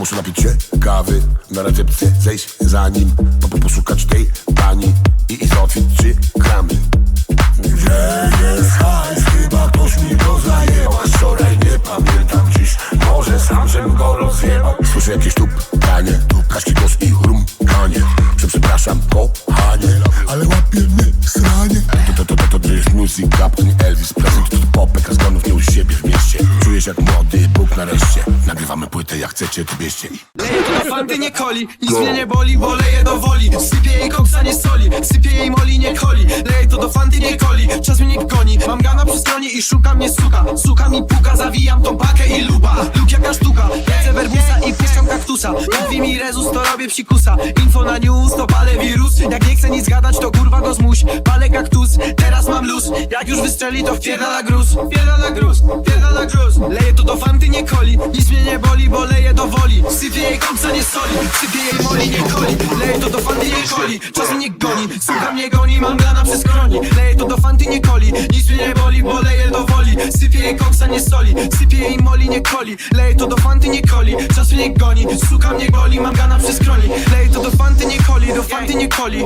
muszę napić się kawy. Na recepcję zejść za nim Po, po poszukać tej pani I, i załatwić trzy gramy Gdzie jest hajs? Chyba ktoś mi go zajebał A Wczoraj nie pamiętam dziś. Może sam żem go rozjebał. Słyszę jakieś tupanie Kaśki głos i chrumkanie Że przepraszam kochanie. Ale łapie mnie sranie. To, to, to, to, to, to jest music rap, to nie Elvis Presley. To, popek rozglądów nie u siebie w mieście. Czujesz jak młody Bóg nareszcie. Nagrywamy płytę jak chcecie to bierzcie. I Leję to do fanty, nie coli Nic mnie nie boli, bo leję do woli. Sypię jej koksa, nie soli Sypię jej moli, nie coli Leję to do fanty, nie coli Czas mnie nie goni. Mam gana przy stronie i szukam mnie suka. Suka mi puka, zawijam tą pakę i luba. Luk jaka sztuka Lecę werbusa i puszczam kaktusa. Mówi mi rezus, to robię psikusa. Info na news, to palę wirus. Jak nie chcę nic gadać, to kurwa go zmuś. Palę kaktus, Jak już wystrzeli, to wpierdala gruz. Wpierdala gruz, wpierdala gruz. Leję to do fanty, nie coli. Nic mnie nie boli, bo leję do woli. Sypię jej koksa, nie soli. Sypię jej moli, nie coli. Leję to do fanty, nie coli. Czas mnie goni, słucha mnie goni Mam glana przy skroni Leję to do fanty, nie coli. Nic mnie nie boli, bo leję do woli. Sypię jej koksa, nie soli. Sypię jej moli, nie coli. Leję to do fanty, nie coli. Czas mnie goni, słucha mnie goli Mam gana przy skroni Leję to do fanty, nie coli. Do fanty, nie coli